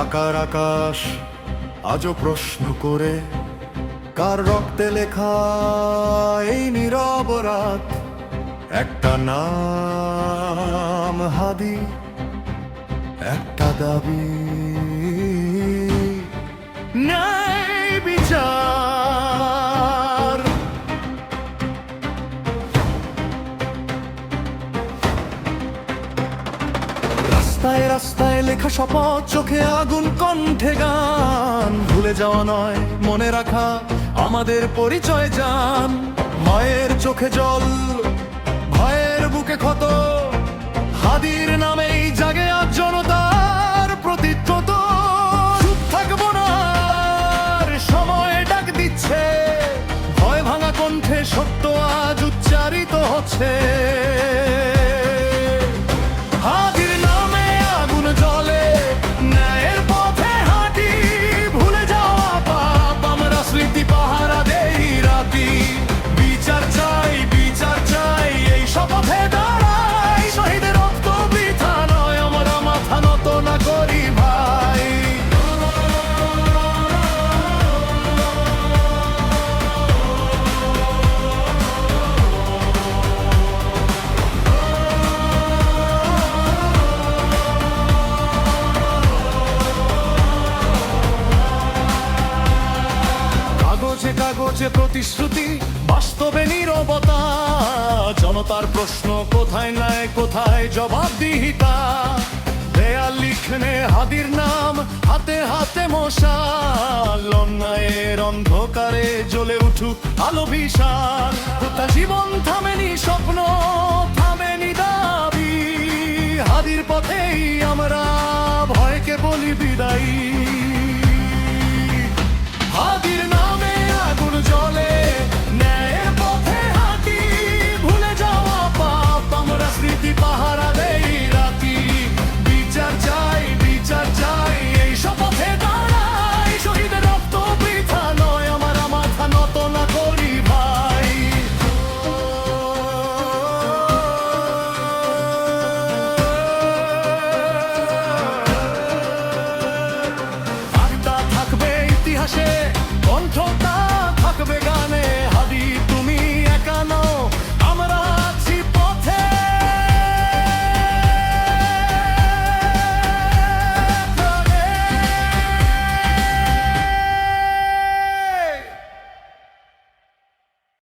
ঢাকার আকাশ, আজও প্রশ্ন করে, কার রক্তে লেখা এই নীরব একটা নাম হাদি, একটা দাবি। রাস্তায় রাস্তায় লেখা শপথ, চোখে আগুন, কণ্ঠে গান। ভুলে যাওয়া নয়, মনে রাখা আমাদের পরিচয় জান। মায়ের চোখে জল, ভয়ের বুকে ক্ষত। হাদির নামেই জাগে প্রতিত্বত চুপ থাকব না আর সময় ডাক দিচ্ছে। ভয় ভাঙা কণ্ঠে সত্য আজ উচ্চারিত হচ্ছে। কাগজে প্রতিশ্রুতি, বাস্তবে নীরবতা। জনতার প্রশ্ন, কোথায় নাই কোথায় জবাবদিহিতা? দেয়াল লিখনে হাদির নাম, হাতে হাতে মশাল অন্যায়ের অন্ধকারে জ্বলে উঠুক আলো বিশাল। জীবন থামেনি স্বপ্ন, থামেনি দাবি। হাদির পথেই আমরা, ভয়কে বলি বিদায়ী।